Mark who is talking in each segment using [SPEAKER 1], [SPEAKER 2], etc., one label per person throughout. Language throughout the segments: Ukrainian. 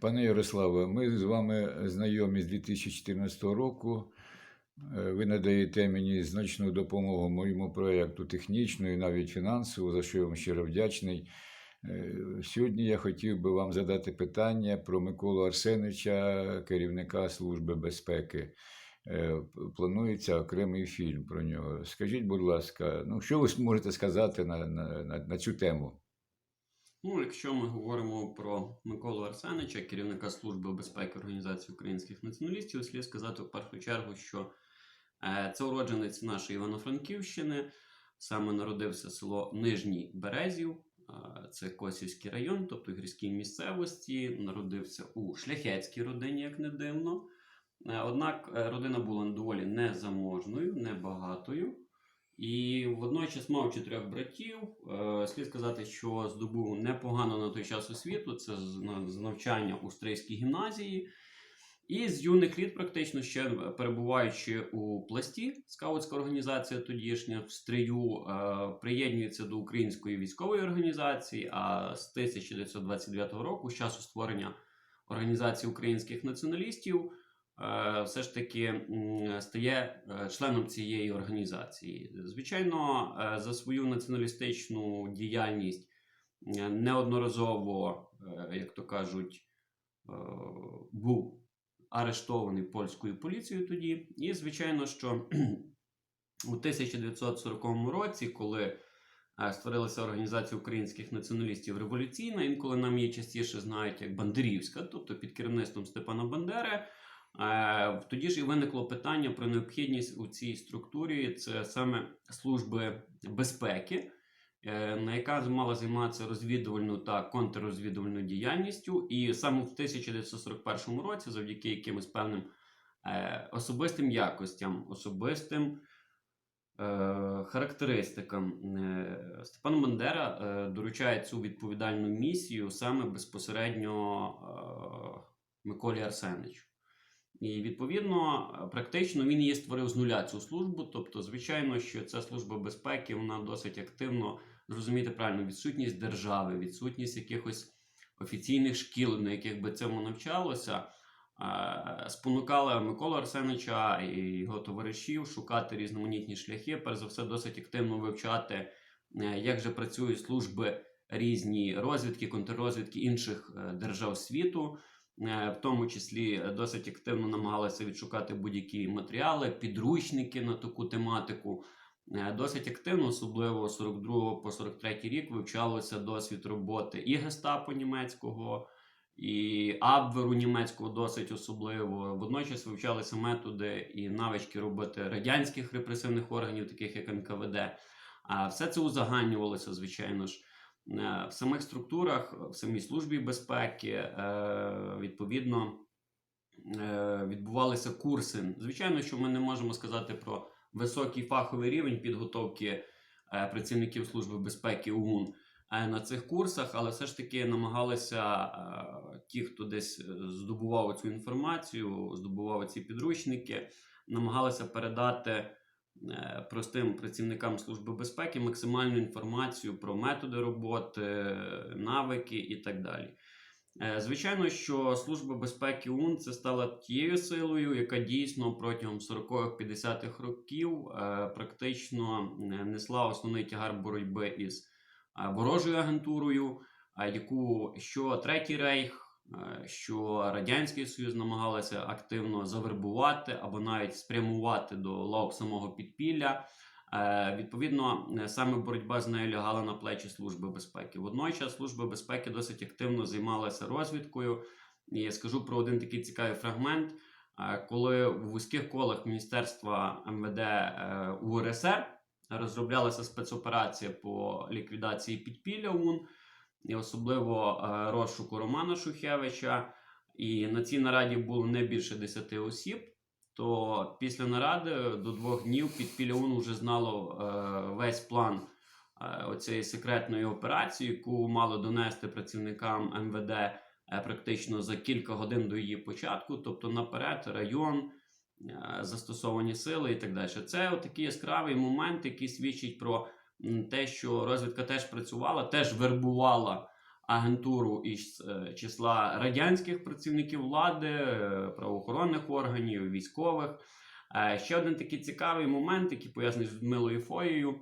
[SPEAKER 1] Пане Ярославе, ми з вами знайомі з 2014 року. Е, Ви надаєте мені значну допомогу моєму проєкту технічну і навіть фінансову, за що я вам щиро вдячний. Е, Сьогодні я хотів би вам задати питання про Миколу Арсеновича, керівника Служби безпеки. Е, Планується окремий фільм про нього. Скажіть, будь ласка, ну що ви можете сказати на, на, на, на цю тему?
[SPEAKER 2] Ну, якщо ми говоримо про Миколу Арсенича, керівника Служби безпеки Організації українських націоналістів, слід сказати в першу чергу, що е, це уродженець нашої Івано-Франківщини. Саме народився село Нижній Березів, е, це Косівський район, тобто гірській місцевості. Народився у шляхетській родині, як не дивно. Е, Однак родина була доволі незаможною, небагатою. І водночас мав чотирьох братів. Е, Слід сказати, що здобув непогано на той час освіту. Це з на- з навчання у Стрийській гімназії. І з юних літ, практично ще перебуваючи у пласті, скаутська організація тодішня в стрию е, приєднується до української військової організації. А з 1929 року, з часу створення організації українських націоналістів, все ж таки стає е, членом цієї організації. Звичайно, е, за свою націоналістичну діяльність е, неодноразово, е, як то кажуть, е, був арештований польською поліцією тоді. І, звичайно, що у 1940 році, коли е, створилася організація українських націоналістів революційна, інколи нам її частіше знають як Бандерівська, тобто під керівництвом Степана Бандери. Е, Тоді ж і виникло питання про необхідність у цій структурі це саме служби безпеки, е, на яка мала займатися розвідувальною та контррозвідувальною діяльністю. І саме в 1941 році, завдяки якимось певним е, особистим якостям, особистим характеристикам, Степан Бандера доручає цю відповідальну місію саме безпосередньо Миколі Арсеничу. І відповідно, е, практично він її створив з нуля цю службу. Тобто, звичайно, що ця служба безпеки вона досить активно зрозуміти правильно відсутність держави, відсутність якихось офіційних шкіл, на яких би цьому навчалося, е, спонукала Миколу Арсеновича і його товаришів шукати різноманітні шляхи. Перш за все, досить активно вивчати, е, як же працюють служби різні розвідки, контррозвідки інших держав світу. Е, В тому числі е, досить активно намагалися відшукати будь-які матеріали, підручники на таку тематику. Е, Досить активно, особливо з 42 по 43 рік, вивчалося досвід роботи і гестапо німецького, і Абверу німецького досить особливо. Водночас вивчалися методи і навички роботи радянських репресивних органів, таких як НКВД. А все це узагальнювалося, звичайно ж. Е, В самих структурах, в самій службі безпеки, е, відповідно, е, відбувалися курси. Звичайно, що ми не можемо сказати про високий фаховий рівень підготовки працівників Служби безпеки е, на цих курсах, але все ж таки намагалися ті, хто десь здобував цю інформацію, здобував ці підручники, намагалися передати простим працівникам Служби безпеки максимальну інформацію про методи роботи, навики і так далі. Е, Звичайно, що Служба безпеки УН це стала тією силою, яка дійсно протягом 40-50-х років е, практично е, несла основний тягар боротьби із е, ворожою агентурою, е, яку що Третій Рейх, е, що Радянський Союз намагалися активно завербувати або навіть спрямувати до лав самого підпілля. Е, Відповідно, е, саме боротьба з нею лягала на плечі Служби безпеки. Водночас Служба безпеки досить активно займалася розвідкою. І я скажу про один такий цікавий фрагмент, е, коли в вузьких колах Міністерства МВД е, УРСР розроблялася спецоперація по ліквідації підпілля ОУН, і особливо е, розшуку Романа Шухевича. І на цій нараді було не більше 10 осіб то після наради до двох днів підпілля ОУН вже знало е, весь план е, оцієї секретної операції, яку мало донести працівникам МВД е, практично за кілька годин до її початку, тобто наперед район, е, застосовані сили і так далі. Це такий яскравий момент, який свідчить про те, що розвідка теж працювала, теж вербувала агентуру із е, числа радянських працівників влади, е, правоохоронних органів, військових. Е, Ще один такий цікавий момент, який пов'язаний з Людмилою Фоєю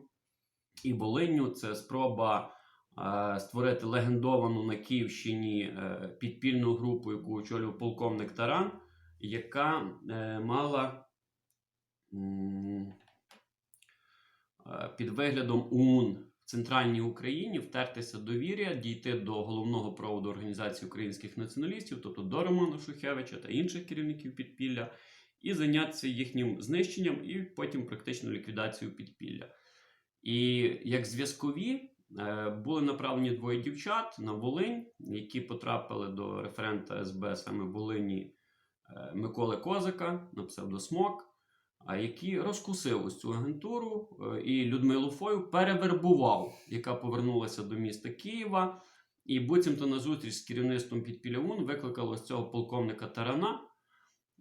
[SPEAKER 2] і Волинню, це спроба створити легендовану на Київщині підпільну групу, яку очолював полковник Таран, яка мала під виглядом ОУН в центральній Україні втертися довір'я, дійти до головного проводу Організації українських націоналістів, тобто до Романа Шухевича та інших керівників підпілля, і зайнятися їхнім знищенням і потім практично ліквідацією підпілля. І як зв'язкові е, були направлені двоє дівчат на Волинь, які потрапили до референта СБ саме Волині е, Миколи Козака на псевдосмок, який розкусив ось цю агентуру е, і Людмилу Фою перевербував, яка повернулася до міста Києва. І буцімто на зустріч з керівництвом підпілля УН викликало ось цього полковника Тарана,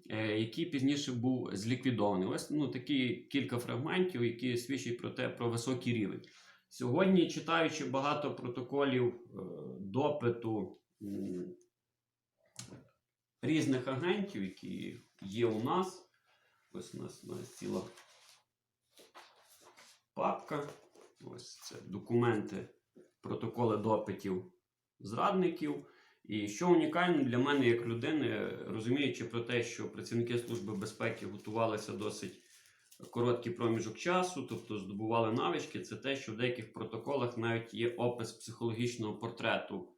[SPEAKER 2] е, який пізніше був зліквідований. Ось ну, такі кілька фрагментів, які свідчать про те, про високий рівень. Сьогодні, читаючи багато протоколів е, допиту різних агентів, які є у нас, ось у нас, ціла папка. Ось це документи, протоколи допитів зрадників. І що унікально для мене як людини, розуміючи про те, що працівники Служби безпеки готувалися досить короткий проміжок часу, тобто здобували навички, це те, що в деяких протоколах навіть є опис психологічного портрету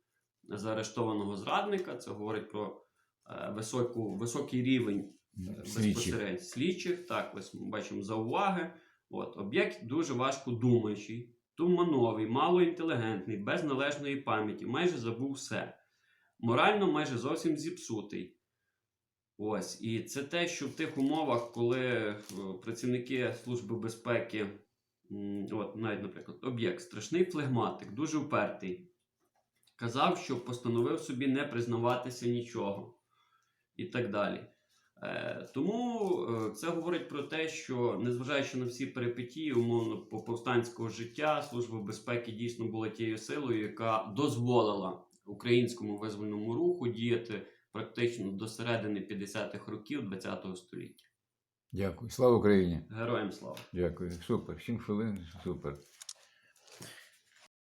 [SPEAKER 2] заарештованого зрадника. Це говорить про е, високу, високий рівень. Безпосередньо слідчих. Так, ось ми бачимо зауваги. От, об'єкт дуже важко думаючий, тумановий, малоінтелігентний, без належної пам'яті, майже забув все. Морально майже зовсім зіпсутий. Ось, і це те, що в тих умовах, коли е, працівники Служби безпеки, от навіть, наприклад, об'єкт, страшний флегматик, дуже впертий, казав, що постановив собі не признаватися нічого і так далі. Е, тому е, це говорить про те, що незважаючи на всі перипетії, умовно по- повстанського життя, служба безпеки дійсно була тією силою, яка дозволила українському визвольному руху діяти практично до середини 50-х років ХХ століття.
[SPEAKER 1] Дякую. Слава Україні!
[SPEAKER 2] Героям слава!
[SPEAKER 1] Дякую. Супер. Сім хвилин. Супер.